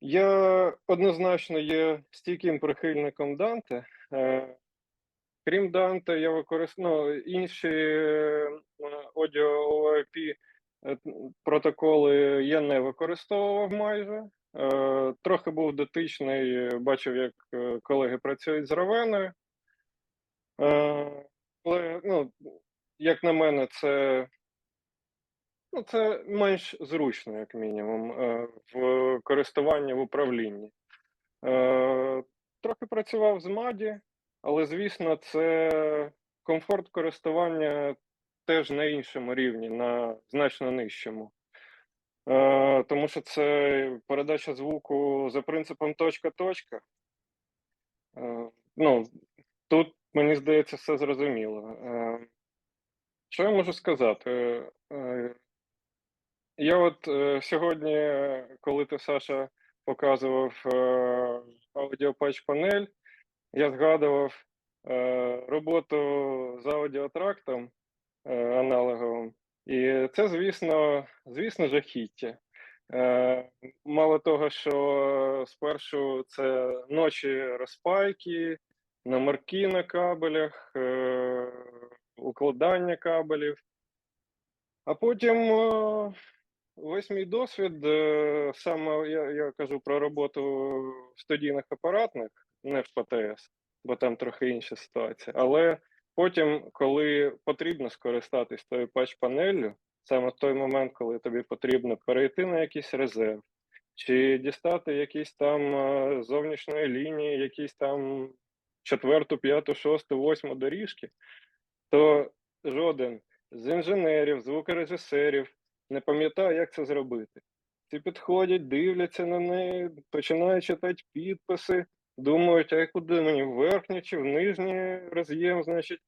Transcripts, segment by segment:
Я однозначно є стійким прихильником Данте. Е, крім Данте, я використовую ну, інші е, Audio OIP е, протоколи я не використовував майже. Трохи був дотичний, бачив, як колеги працюють з Равеною. Але, ну, як на мене, це Ну, це менш зручно, як мінімум, е, в користуванні в управлінні. Е, Трохи працював з Маді, але звісно, це комфорт користування теж на іншому рівні, на значно нижчому. Е, Тому що це передача звуку за принципом точка-точка. Ну, тут, мені здається, все зрозуміло. Що я можу сказати? Е, Я от е, сьогодні, е, коли ти Саша показував е, аудіопатч панель, я згадував е, роботу з аудіотрактом е, аналоговим, і це, звісно, звісно, жахіття. Е, мало того, що спершу це ночі розпайки, номерки на кабелях, е, укладання кабелів, а потім. Весь мій досвід, е, саме я, я кажу про роботу в студійних апаратних, не в ПТС, бо там трохи інша ситуація. Але потім, коли потрібно скористатись тою патч-панеллю, саме в той момент, коли тобі потрібно перейти на якийсь резерв, чи дістати якісь там е, зовнішньої лінії, якісь там четверту, п'яту, шосту, восьму доріжки, то жоден з інженерів, звукорежисерів не пам'ятаю, як це зробити. Ці підходять, дивляться на неї, починають читати підписи, думають, а куди мені в верхній чи в нижній роз'єм, значить,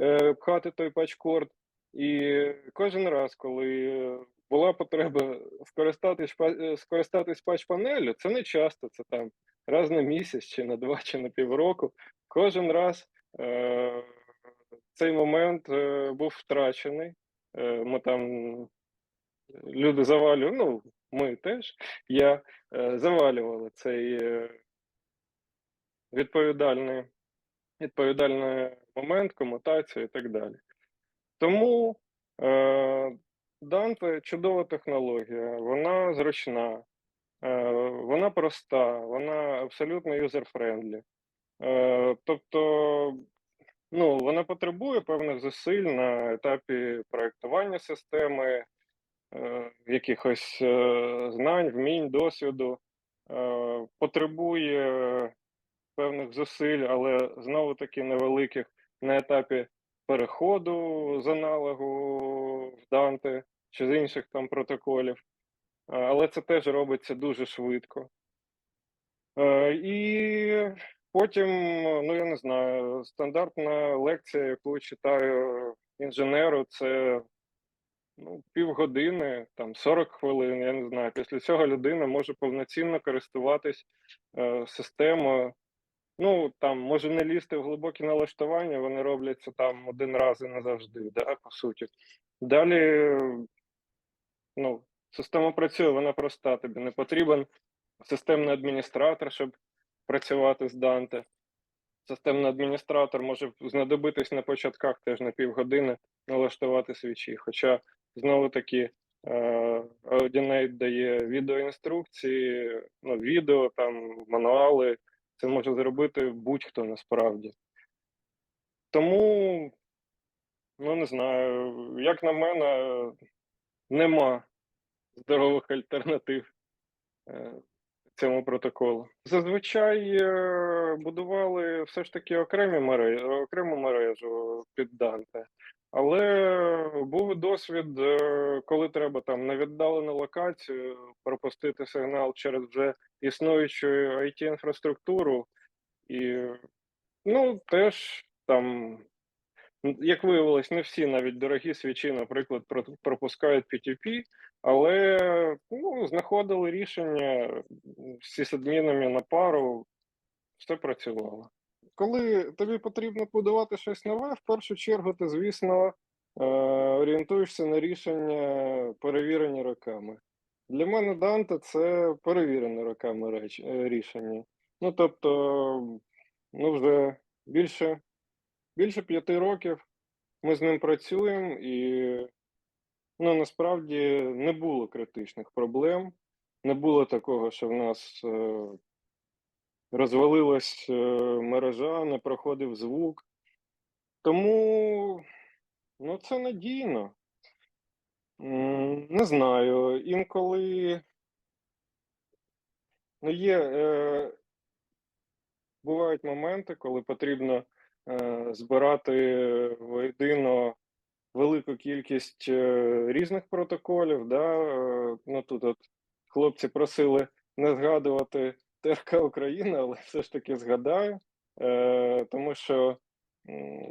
е, пхати той патчкорд. І кожен раз, коли була потреба скористатись, е, скористатись патч-панеллю, це не часто, це там раз на місяць, чи на два, чи на півроку. Кожен раз е, цей момент е, був втрачений. Е, Ми там люди завалювали, ну, ми теж, я е, завалювали цей е, відповідальний, відповідальний момент, комутацію і так далі. Тому е, Dante чудова технологія, вона зручна, е, вона проста, вона абсолютно юзер-френдлі. Е, тобто, ну, вона потребує певних зусиль на етапі проєктування системи, якихось е, знань, вмінь, досвіду, е, потребує певних зусиль, але знову таки невеликих на етапі переходу з аналогу в Dante чи з інших там протоколів. Е, Але це теж робиться дуже швидко. Е, І потім, ну я не знаю, стандартна лекція, яку читаю інженеру, це ну, півгодини, там 40 хвилин, я не знаю. Після цього людина може повноцінно користуватись е, системою. Ну, там може не лізти в глибокі налаштування, вони робляться там один раз і назавжди, да, по суті. Далі, ну, система працює, вона проста, тобі не потрібен системний адміністратор, щоб працювати з Dante. Системний адміністратор може знадобитись на початках теж на півгодини налаштувати свічі. Хоча знову таки е, Audinate дає відеоінструкції, ну, відео, там, мануали. Це може зробити будь-хто насправді. Тому, ну не знаю, як на мене, нема здорових альтернатив е, цьому протоколу. Зазвичай е, будували все ж таки окремі мережі, окрему мережу під Данте. Але був досвід, е, коли треба там на віддалену локацію пропустити сигнал через вже існуючу it інфраструктуру і ну теж там, як виявилось, не всі навіть дорогі свічі, наприклад, пропускають PTP, але ну, знаходили рішення з сисадмінами на пару, все працювало. Коли тобі потрібно будувати щось нове, в першу чергу ти, звісно, е, орієнтуєшся на рішення, перевірені роками. Для мене Данте це перевірене роками е, рішення. Ну, тобто, ну, вже більше, більше п'яти років ми з ним працюємо, і ну, насправді не було критичних проблем. Не було такого, що в нас е, розвалилась е, мережа, не проходив звук. Тому ну, це надійно. Не знаю, інколи ну, є, е, бувають моменти, коли потрібно збирати воєдино велику кількість е, різних протоколів. Да? е, Ну, тут от хлопці просили не згадувати ТРК Україна, але все ж таки згадаю, е, тому що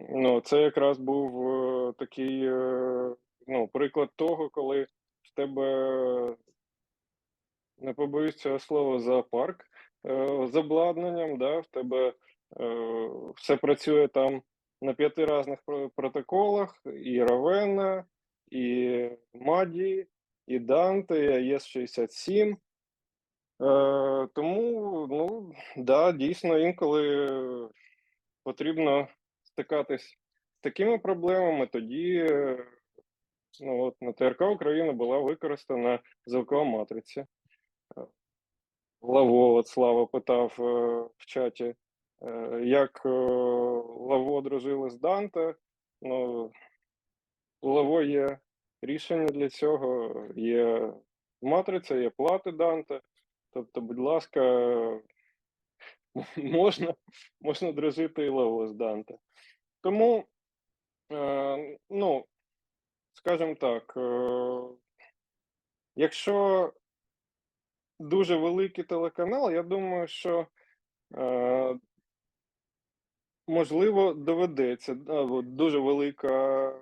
ну, це якраз був е, такий е, ну, приклад того, коли в тебе не побоюсь цього слова, зоопарк е, з обладнанням, да, в тебе е, все працює там на п'яти різних протоколах: і Равена, і Маді, і Данте, і АЕС-67. Е, тому, ну, да, дійсно, інколи потрібно стикатись з такими проблемами, тоді е, ну, от, на ТРК Україна була використана звукова матриця. Лаво, от Слава питав е, в чаті, е, як е, Лаво дружили з Данте. Ну, Лаво є рішення для цього, є матриця, є плати Данте. Тобто, будь ласка, можна, можна дружити і Лаво з Данте. Тому, е, ну, скажімо так, е, якщо дуже великий телеканал, я думаю, що е, можливо доведеться. дуже велика,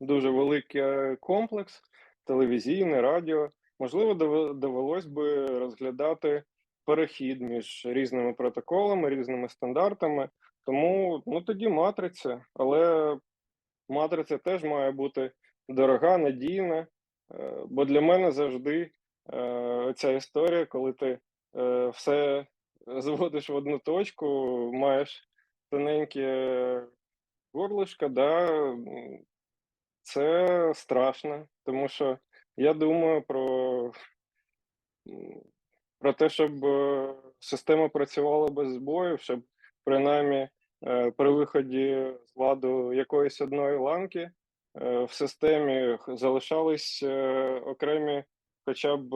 дуже великий комплекс, телевізійне, радіо. Можливо, дов- довелось би розглядати перехід між різними протоколами, різними стандартами. Тому ну тоді матриця, але матриця теж має бути дорога, надійна. Е, Бо для мене завжди е, ця історія, коли ти е, все зводиш в одну точку, маєш тоненьке горлишко, да, це страшно, тому що я думаю про, про те, щоб е, система працювала без збоїв, щоб принаймні е, при виході з ладу якоїсь одної ланки е, в системі залишались окремі хоча б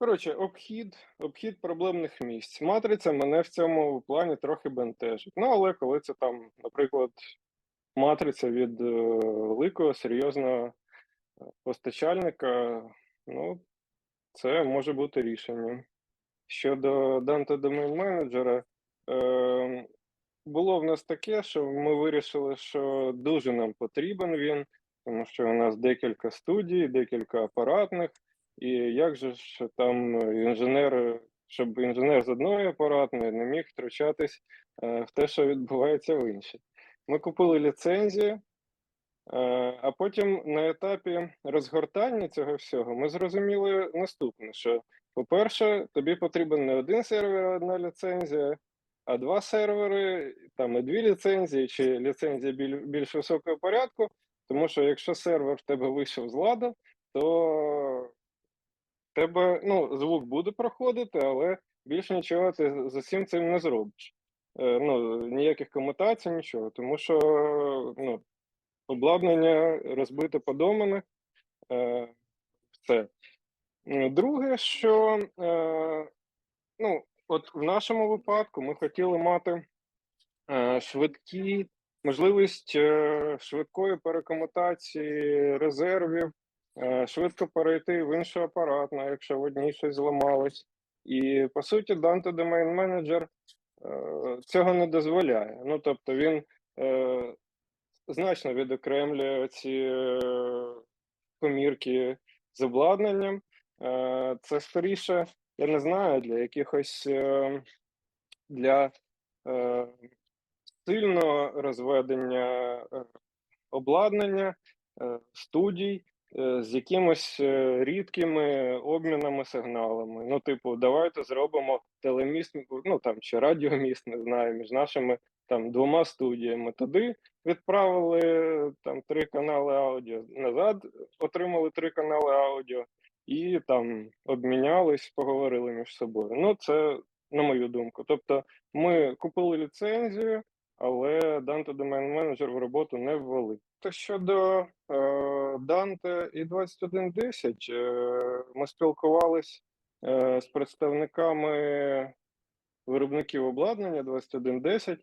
коротше, обхід, обхід проблемних місць. Матриця мене в цьому плані трохи бентежить. Ну, але коли це там, наприклад, матриця від е, великого серйозного е, постачальника, ну, це може бути рішенням. Щодо Dante Domain Manager, е, було в нас таке, що ми вирішили, що дуже нам потрібен він, тому що у нас декілька студій, декілька апаратних, і як же ж там інженер, щоб інженер з одної апаратної не міг втручатись е, в те, що відбувається в іншій. Ми купили ліцензію, Е, А потім на етапі розгортання цього всього ми зрозуміли наступне: що, по-перше, тобі потрібен не один сервер, а одна ліцензія, а два сервери, там і дві ліцензії, чи ліцензія більш високого порядку. Тому що якщо сервер в тебе вийшов з ладу, то тебе ну, звук буде проходити, але більш нічого ти з усім цим не зробиш. Е, Ну, ніяких комутацій, нічого. Тому що ну, обладнання розбите подомане. Е, все. Друге, що е, ну, от в нашому випадку ми хотіли мати швидкі можливість швидкої перекомутації резервів, швидко перейти в інший апарат, ну, якщо в одній щось зламалось. І по суті, Dante Domain Manager е, цього не дозволяє. Ну, тобто він е, значно відокремлює ці е, комірки з обладнанням. Е, Це скоріше, я не знаю, для якихось е, для е, сильного розведення е, обладнання. е, студій е, з якимось е, рідкими обмінами сигналами. Ну, типу, давайте зробимо телеміст, ну там чи радіоміст, не знаю, між нашими там двома студіями. Туди відправили там три канали аудіо, назад отримали три канали аудіо і там обмінялись, поговорили між собою. Ну, це на мою думку. Тобто, ми купили ліцензію, але Dante Domain Manager в роботу не ввели. То щодо е, Dante і 2110, е, ми спілкувались е, з представниками виробників обладнання 2110,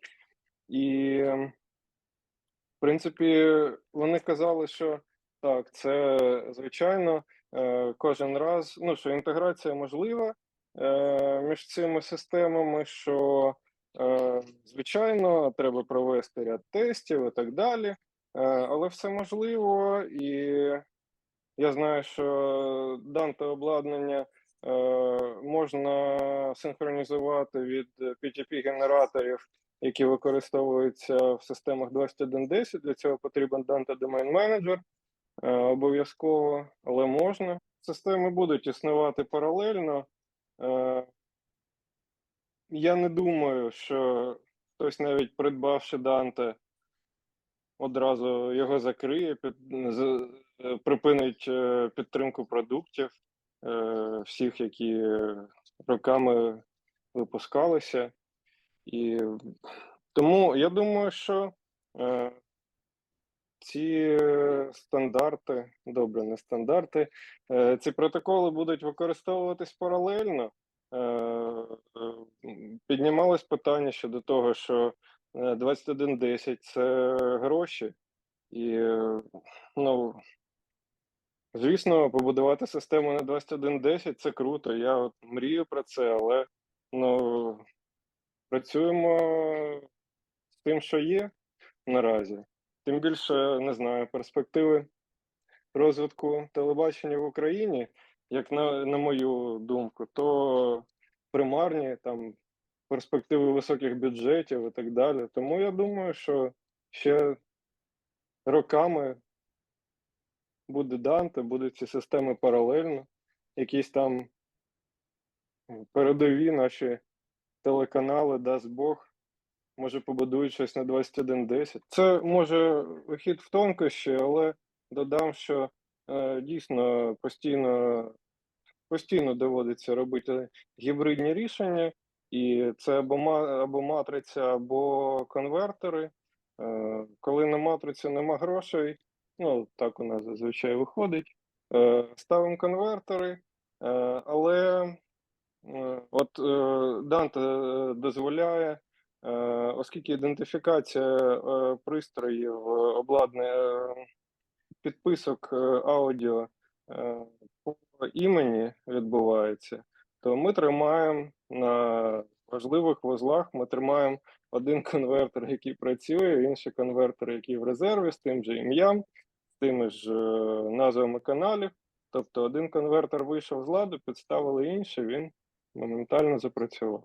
і, в принципі, вони казали, що так, це звичайно е, кожен раз, ну що інтеграція можлива е, між цими системами, що звичайно треба провести ряд тестів і так далі. Е, але все можливо, і я знаю, що Dante обладнання е, можна синхронізувати від PTP-генераторів, які використовуються в системах 2110. Для цього потрібен Dante Domain Manager е, обов'язково, але можна. Системи будуть існувати паралельно. Я не думаю, що хтось навіть придбавши Dante, одразу його закриє, під, з, е, припинить е, підтримку продуктів е, всіх, які роками випускалися. І тому я думаю, що е, ці стандарти, добре, не стандарти, е, ці протоколи будуть використовуватись паралельно. Е, е, Піднімалось питання щодо того, що е, 2110 це гроші, і е, ну, звісно, побудувати систему на 2110 це круто. Я от мрію про це, але ну, працюємо з тим, що є наразі. Тим більше не знаю, перспективи розвитку телебачення в Україні, як на, на мою думку, то примарні там перспективи високих бюджетів і так далі. Тому я думаю, що ще роками буде Данте, будуть ці системи паралельно, якісь там передові наші телеканали, дасть Бог. Може, побудують щось на 2110. Це може вихід в тонкощі, але додам, що дійсно постійно, постійно доводиться робити гібридні рішення, і це або, або матриця, або конвертери. Е, коли на матрицю нема грошей, ну так у нас зазвичай виходить. Е, ставимо конвертери, е, але е, от е, Dante е, дозволяє. Е, оскільки ідентифікація е, пристроїв, е, обладнання, е, підписок е, аудіо е, по імені відбувається, то ми тримаємо на важливих вузлах, ми тримаємо один конвертер, який працює, інший конвертер, який в резерві, з тим же ім'ям, з тими ж е, назвами каналів. Тобто один конвертер вийшов з ладу, підставили інший, він моментально запрацював.